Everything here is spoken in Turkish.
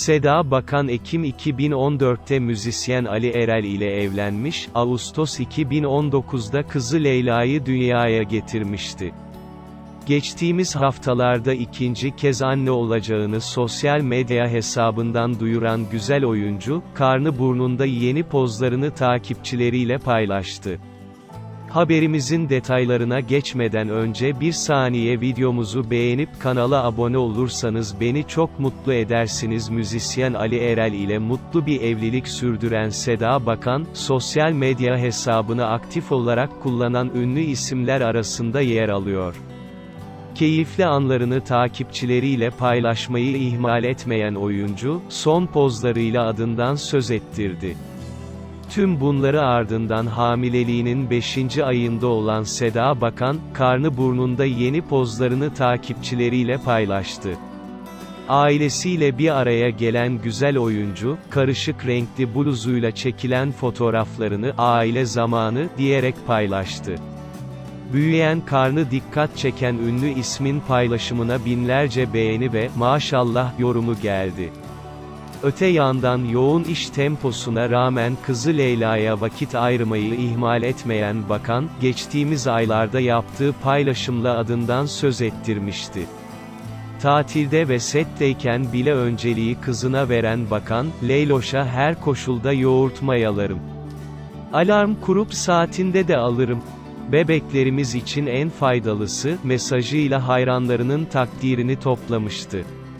Seda Bakan Ekim 2014'te müzisyen Ali Erel ile evlenmiş, Ağustos 2019'da kızı Leyla'yı dünyaya getirmişti. Geçtiğimiz haftalarda ikinci kez anne olacağını sosyal medya hesabından duyuran güzel oyuncu, karnı burnunda yeni pozlarını takipçileriyle paylaştı. Haberimizin detaylarına geçmeden önce bir saniye videomuzu beğenip kanala abone olursanız beni çok mutlu edersiniz. Müzisyen Ali Erel ile mutlu bir evlilik sürdüren Seda Bakan, sosyal medya hesabını aktif olarak kullanan ünlü isimler arasında yer alıyor. Keyifli anlarını takipçileriyle paylaşmayı ihmal etmeyen oyuncu, son pozlarıyla adından söz ettirdi. Tüm bunları ardından hamileliğinin 5. ayında olan Seda Bakan, karnı burnunda yeni pozlarını takipçileriyle paylaştı. Ailesiyle bir araya gelen güzel oyuncu, karışık renkli bluzuyla çekilen fotoğraflarını aile zamanı diyerek paylaştı. Büyüyen karnı dikkat çeken ünlü ismin paylaşımına binlerce beğeni ve maşallah yorumu geldi. Öte yandan yoğun iş temposuna rağmen kızı Leyla'ya vakit ayırmayı ihmal etmeyen bakan, geçtiğimiz aylarda yaptığı paylaşımla adından söz ettirmişti. Tatilde ve setteyken bile önceliği kızına veren bakan, Leyloş'a her koşulda yoğurt mayalarım. Alarm kurup saatinde de alırım. Bebeklerimiz için en faydalısı, mesajıyla hayranlarının takdirini toplamıştı.